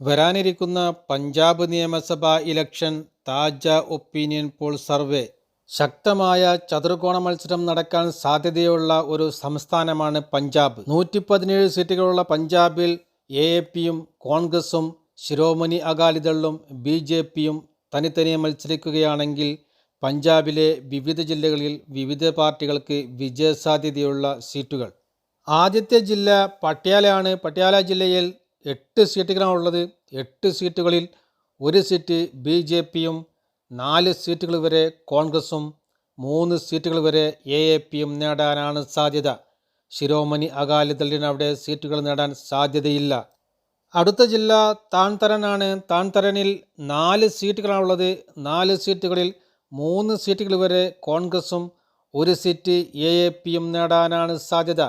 വരാനിരിക്കുന്ന പഞ്ചാബ് നിയമസഭാ ഇലക്ഷൻ താജ ഒപ്പീനിയൻ പോൾ സർവേ. ശക്തമായ ചതുർകോണ മത്സരം നടക്കാൻ സാധ്യതയുള്ള ഒരു സംസ്ഥാനമാണ് പഞ്ചാബ്. നൂറ്റി പതിനേഴ് സീറ്റുകളുള്ള പഞ്ചാബിൽ എ എ പിയും കോൺഗ്രസും ശിരോമണി അകാലിദളും ബി ജെ പിയും തനിത്തനിയെ മത്സരിക്കുകയാണെങ്കിൽ പഞ്ചാബിലെ വിവിധ ജില്ലകളിൽ വിവിധ പാർട്ടികൾക്ക് വിജയസാധ്യതയുള്ള സീറ്റുകൾ. ആദ്യത്തെ ജില്ല പട്യാലയാണ്. പട്യാല ജില്ലയിൽ എട്ട് സീറ്റുകളാണുള്ളത് എട്ട് സീറ്റുകളിൽ ഒരു സീറ്റ് ബി ജെ പിയും നാല് സീറ്റുകൾ വരെ കോൺഗ്രസും മൂന്ന് സീറ്റുകൾ വരെ എ എ പിയും നേടാനാണ് സാധ്യത. ശിരോമണി അകാലിദളിന് അവിടെ സീറ്റുകൾ നേടാൻ സാധ്യതയില്ല. അടുത്ത ജില്ല താൻതരനാണ്. താൻതരനിൽ നാല് സീറ്റുകളാണ് ഉള്ളത്. നാല് സീറ്റുകളിൽ മൂന്ന് സീറ്റുകൾ വരെ കോൺഗ്രസും ഒരു സീറ്റ് എ എ പിയും നേടാനാണ് സാധ്യത.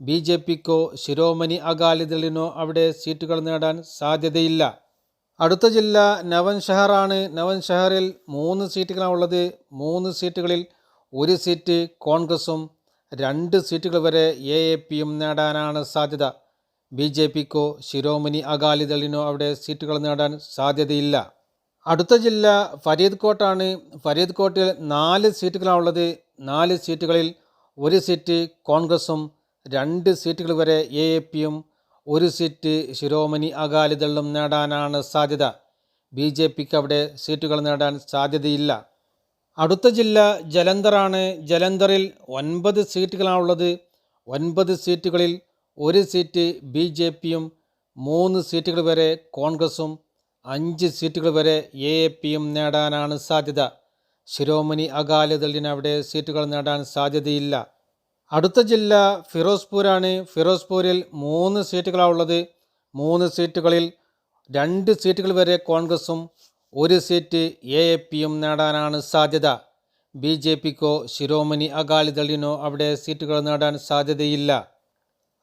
ബി ജെ പിക്കോ ശിരോമണി അകാലിദളിനോ അവിടെ സീറ്റുകൾ നേടാൻ സാധ്യതയില്ല. അടുത്ത ജില്ല നവൻ ഷഹറാണ്. നവൻ ഷഹറിൽ മൂന്ന് സീറ്റുകളാണുള്ളത് മൂന്ന് സീറ്റുകളിൽ ഒരു സീറ്റ് കോൺഗ്രസും രണ്ട് സീറ്റുകൾ വരെ എ എ പിയും നേടാനാണ് സാധ്യത. ബി ജെ പിക്കോ ശിരോമണി അകാലിദളിനോ അവിടെ സീറ്റുകൾ നേടാൻ സാധ്യതയില്ല. അടുത്ത ജില്ല ഫരീദ് കോട്ടാണ് ഫരീദ് കോട്ടിൽ നാല് സീറ്റുകളാണുള്ളത് നാല് സീറ്റുകളിൽ ഒരു സീറ്റ് കോൺഗ്രസും രണ്ട് സീറ്റുകൾ വരെ എ എ പിയും ഒരു സീറ്റ് ശിരോമണി അകാലിദളും നേടാനാണ് സാധ്യത. ബി ജെ പിക്ക് അവിടെ സീറ്റുകൾ നേടാൻ സാധ്യതയില്ല. അടുത്ത ജില്ല ജലന്ധറാണ്. ജലന്ധറിൽ ഒൻപത് സീറ്റുകളാണുള്ളത്. ഒൻപത് സീറ്റുകളിൽ ഒരു സീറ്റ് ബി ജെ പിയും മൂന്ന് സീറ്റുകൾ വരെ കോൺഗ്രസും അഞ്ച് സീറ്റുകൾ വരെ എ എ പിയും നേടാനാണ് സാധ്യത. ശിരോമണി അകാലിദളിന് അവിടെ സീറ്റുകൾ നേടാൻ സാധ്യതയില്ല. അടുത്ത ജില്ല ഫിറോസ്പൂരാണ്. ഫിറോസ്പൂരിൽ മൂന്ന് സീറ്റുകളാണുള്ളത് മൂന്ന് സീറ്റുകളിൽ രണ്ട് സീറ്റുകൾ വരെ കോൺഗ്രസും ഒരു സീറ്റ് എ എ പിയും നേടാനാണ് സാധ്യത. ബി ജെ പിക്കോ ശിരോമണി അകാലിദളിനോ അവിടെ സീറ്റുകൾ നേടാൻ സാധ്യതയില്ല.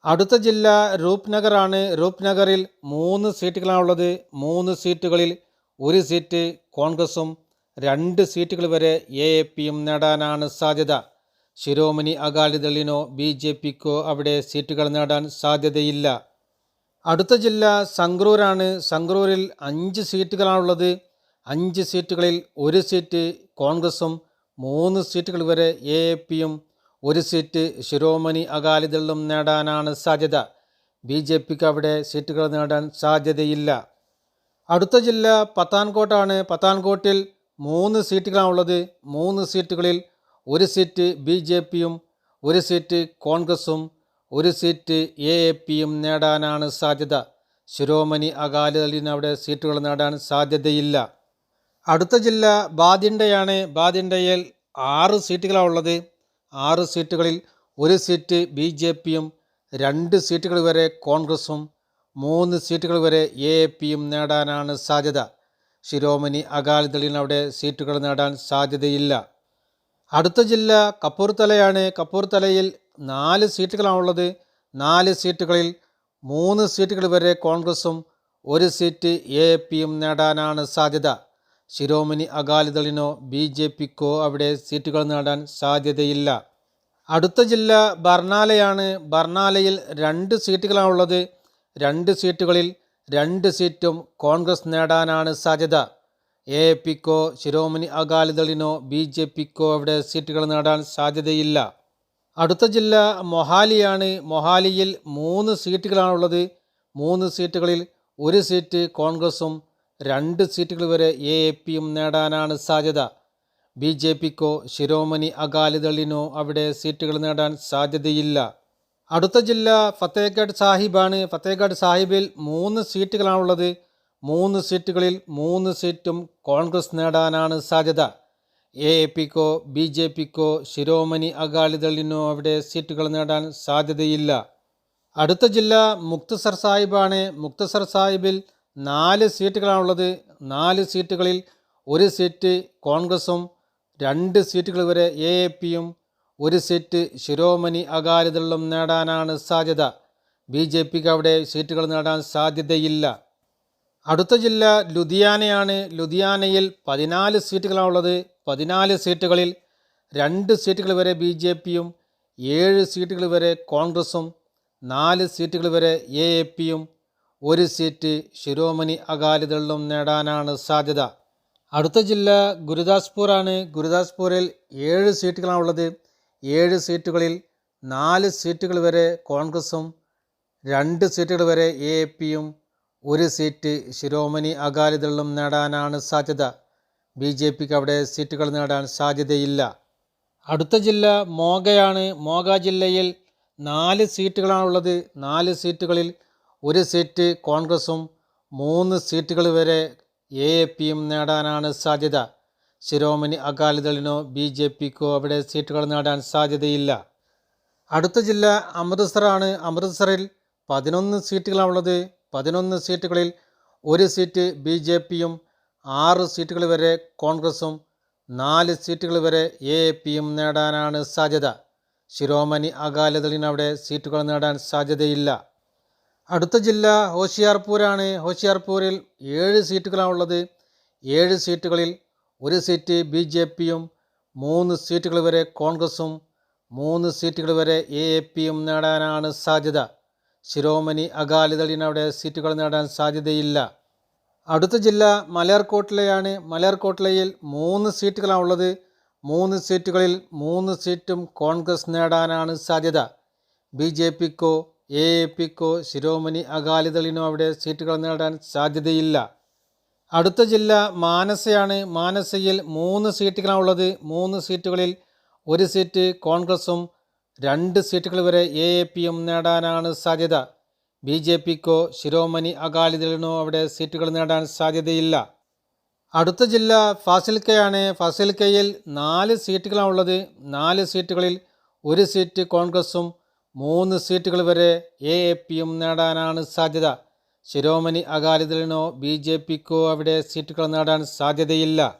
അടുത്ത ജില്ല രൂപ്നഗറാണ് രൂപ്നഗറിൽ മൂന്ന് സീറ്റുകളാണുള്ളത് മൂന്ന് സീറ്റുകളിൽ ഒരു സീറ്റ് കോൺഗ്രസും രണ്ട് സീറ്റുകൾ വരെ എ എ പിയും നേടാനാണ് സാധ്യത. ശിരോമണി അകാലിദളിനോ ബി ജെ പിക്കോ അവിടെ സീറ്റുകൾ നേടാൻ സാധ്യതയില്ല. അടുത്ത ജില്ല സംഗ്രൂരാണ് സംഗ്രൂരിൽ അഞ്ച് സീറ്റുകളാണുള്ളത്. അഞ്ച് സീറ്റുകളിൽ ഒരു സീറ്റ് കോൺഗ്രസും മൂന്ന് സീറ്റുകൾ വരെ എ എ പിയും ഒരു സീറ്റ് ശിരോമണി അകാലിദളും നേടാനാണ് സാധ്യത. ബി ജെ പിക്ക് അവിടെ സീറ്റുകൾ നേടാൻ സാധ്യതയില്ല. അടുത്ത ജില്ല പത്താൻകോട്ടാണ്. പത്താൻകോട്ടിൽ മൂന്ന് സീറ്റുകളാണുള്ളത്. മൂന്ന് സീറ്റുകളിൽ ഒരു സീറ്റ് ബി ജെ പിയും ഒരു സീറ്റ് കോൺഗ്രസും ഒരു സീറ്റ് എ എ പിയും നേടാനാണ് സാധ്യത. ശിരോമണി അകാലിദളിന് അവിടെ സീറ്റുകൾ നേടാൻ സാധ്യതയില്ല. അടുത്ത ജില്ല ബാദിണ്ടയാണ് ബാദിണ്ടയിൽ ആറ് സീറ്റുകളാണ് ഉള്ളത്. ആറ് സീറ്റുകളിൽ ഒരു സീറ്റ് ബി ജെ പിയും രണ്ട് സീറ്റുകൾ വരെ കോൺഗ്രസും മൂന്ന് സീറ്റുകൾ വരെ എ എ പിയും നേടാനാണ് സാധ്യത. ശിരോമണി അകാലിദളിന് അവിടെ സീറ്റുകൾ നേടാൻ സാധ്യതയില്ല. അടുത്ത ജില്ല കപ്പൂർത്തലയാണ്. കപ്പൂർത്തലയിൽ നാല് സീറ്റുകളാണുള്ളത്. നാല് സീറ്റുകളിൽ മൂന്ന് സീറ്റുകൾ വരെ കോൺഗ്രസും ഒരു സീറ്റ് എ പിയും നേടാനാണ് സാധ്യത. ശിരോമണി അകാലിദളിനോ ബി ജെ പിക്കോ അവിടെ സീറ്റുകൾ നേടാൻ സാധ്യതയില്ല. അടുത്ത ജില്ല ബർണാലയാണ് ബർണാലയിൽ രണ്ട് സീറ്റുകളാണുള്ളത്. രണ്ട് സീറ്റുകളിൽ രണ്ട് സീറ്റും കോൺഗ്രസ് നേടാനാണ് സാധ്യത. എ പിക്കോ ശിരോമണി അകാലിദളിനോ ബി ജെ പിക്കോ അവിടെ സീറ്റുകൾ നേടാൻ സാധ്യതയില്ല. അടുത്ത ജില്ല മൊഹാലിയാണ്. മൊഹാലിയിൽ മൂന്ന് സീറ്റുകളാണുള്ളത്. മൂന്ന് സീറ്റുകളിൽ ഒരു സീറ്റ് കോൺഗ്രസും രണ്ട് സീറ്റുകൾ വരെ എ എ പിയും നേടാനാണ് സാധ്യത. ബി ജെ പിക്കോ ശിരോമണി അകാലിദളിനോ അവിടെ സീറ്റുകൾ നേടാൻ സാധ്യതയില്ല. അടുത്ത ജില്ല ഫത്തേഗഡ് സാഹിബാണ്. ഫത്തേഗഡ് സാഹിബിൽ മൂന്ന് സീറ്റുകളാണുള്ളത്. മൂന്ന് സീറ്റുകളിൽ മൂന്ന് സീറ്റും കോൺഗ്രസ് നേടാനാണ് സാധ്യത. എ എ പിക്കോ ബി ജെ പിക്കോ ശിരോമണി അകാലിദളിനോ അവിടെ സീറ്റുകൾ നേടാൻ സാധ്യതയില്ല. അടുത്ത ജില്ല മുക്തസർ സാഹിബാണ്. മുക്തസർ സാഹിബിൽ നാല് സീറ്റുകളാണുള്ളത്. നാല് സീറ്റുകളിൽ ഒരു സീറ്റ് കോൺഗ്രസും രണ്ട് സീറ്റുകൾ വരെ എ എ പിയും ഒരു സീറ്റ് ശിരോമണി അകാലിദളും നേടാനാണ് സാധ്യത. ബി ജെ പിക്ക് അവിടെ സീറ്റുകൾ നേടാൻ സാധ്യതയില്ല. അടുത്ത ജില്ല ലുധിയാനയാണ്. ലുധിയാനയിൽ പതിനാല് സീറ്റുകളാണുള്ളത് പതിനാല് സീറ്റുകളിൽ രണ്ട് സീറ്റുകൾ വരെ ബി ജെ പിയും ഏഴ് സീറ്റുകൾ വരെ കോൺഗ്രസും നാല് സീറ്റുകൾ വരെ എ എ പിയും ഒരു സീറ്റ് ശിരോമണി അകാലിദളും നേടാനാണ് സാധ്യത. അടുത്ത ജില്ല ഗുരുദാസ്പൂറാണ് ഗുരുദാസ്പൂരിൽ ഏഴ് സീറ്റുകളാണുള്ളത് ഏഴ് സീറ്റുകളിൽ നാല് സീറ്റുകൾ വരെ കോൺഗ്രസും രണ്ട് സീറ്റുകൾ വരെ എ പിയും ഒരു സീറ്റ് ശിരോമണി അകാലിദളും നേടാനാണ് സാധ്യത. ബി ജെ പിക്ക് അവിടെ സീറ്റുകൾ നേടാൻ സാധ്യതയില്ല. അടുത്ത ജില്ല മോഗയാണ്. മോഗ ജില്ലയിൽ നാല് സീറ്റുകളാണ് ഉള്ളത് നാല് സീറ്റുകളിൽ ഒരു സീറ്റ് കോൺഗ്രസും മൂന്ന് സീറ്റുകൾ വരെ എ എ പിയും നേടാനാണ് സാധ്യത. ശിരോമണി അകാലിദളിനോ ബി ജെ പിക്കോ അവിടെ സീറ്റുകൾ നേടാൻ സാധ്യതയില്ല. അടുത്ത ജില്ല അമൃത്സറാണ്. അമൃത്സറിൽ പതിനൊന്ന് സീറ്റുകളാണുള്ളത്. പതിനൊന്ന് സീറ്റുകളിൽ ഒരു സീറ്റ് ബി ജെ പിയും ആറ് സീറ്റുകൾ വരെ കോൺഗ്രസും നാല് സീറ്റുകൾ വരെ എ എ പിയും നേടാനാണ് സാധ്യത. ശിരോമണി അകാലിദളിന് അവിടെ സീറ്റുകൾ നേടാൻ സാധ്യതയില്ല. അടുത്ത ജില്ല ഹോഷിയാർപൂരാണ്. ഹോഷിയാർപൂരിൽ ഏഴ് സീറ്റുകളാണുള്ളത് ഏഴ് സീറ്റുകളിൽ ഒരു സീറ്റ് ബി ജെ പിയും മൂന്ന് സീറ്റുകൾ വരെ കോൺഗ്രസും മൂന്ന് സീറ്റുകൾ വരെ എ എ പിയും നേടാനാണ് സാധ്യത. ശിരോമണി അകാലിദളിന് അവിടെ സീറ്റുകൾ നേടാൻ സാധ്യതയില്ല. അടുത്ത ജില്ല മലയാർക്കോട്ടിലയാണ് മലയാർക്കോട്ടിലയിൽ മൂന്ന് സീറ്റുകളാണ് ഉള്ളത്. മൂന്ന് സീറ്റുകളിൽ മൂന്ന് സീറ്റും കോൺഗ്രസ് നേടാനാണ് സാധ്യത. ബി ജെ പിക്കോ എ എ പിക്കോ ശിരോമണി അകാലിദളിനോ അവിടെ സീറ്റുകൾ നേടാൻ സാധ്യതയില്ല. അടുത്ത ജില്ല മാനസയാണ്. മാനസയിൽ മൂന്ന് സീറ്റുകളാണ് ഉള്ളത്. മൂന്ന് സീറ്റുകളിൽ ഒരു സീറ്റ് കോൺഗ്രസും രണ്ട് സീറ്റുകൾ വരെ എ എ പിയും നേടാനാണ് സാധ്യത. ബി ജെ പിക്കോ ശിരോമണി അകാലിദളിനോ അവിടെ സീറ്റുകൾ നേടാൻ സാധ്യതയില്ല. അടുത്ത ജില്ല ഫാസിൽക്കയാണ്. ഫാസിൽക്കയിൽ നാല് സീറ്റുകളാണ് ഉള്ളത്. നാല് സീറ്റുകളിൽ ഒരു സീറ്റ് കോൺഗ്രസും മൂന്ന് സീറ്റുകൾ വരെ എ എ പിയും നേടാനാണ് സാധ്യത. ശിരോമണി അകാലിദളിനോ ബി ജെ പിക്കോ അവിടെ സീറ്റുകൾ നേടാൻ സാധ്യതയില്ല.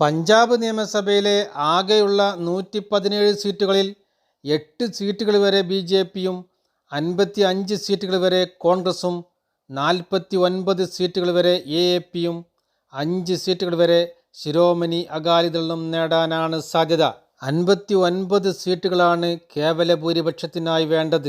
പഞ്ചാബ് നിയമസഭയിലെ ആകെയുള്ള നൂറ്റി പതിനേഴ് സീറ്റുകളിൽ എട്ട് സീറ്റുകൾ വരെ ബി ജെ പിയും അൻപത്തി അഞ്ച് സീറ്റുകൾ വരെ കോൺഗ്രസും നാൽപ്പത്തി ഒൻപത് സീറ്റുകൾ വരെ എ എ പിയും അഞ്ച് സീറ്റുകൾ വരെ ശിരോമണി അകാലിദളും നേടാനാണ് സാധ്യത. അൻപത്തി ഒൻപത് സീറ്റുകളാണ് കേവല ഭൂരിപക്ഷത്തിനായി വേണ്ടത്.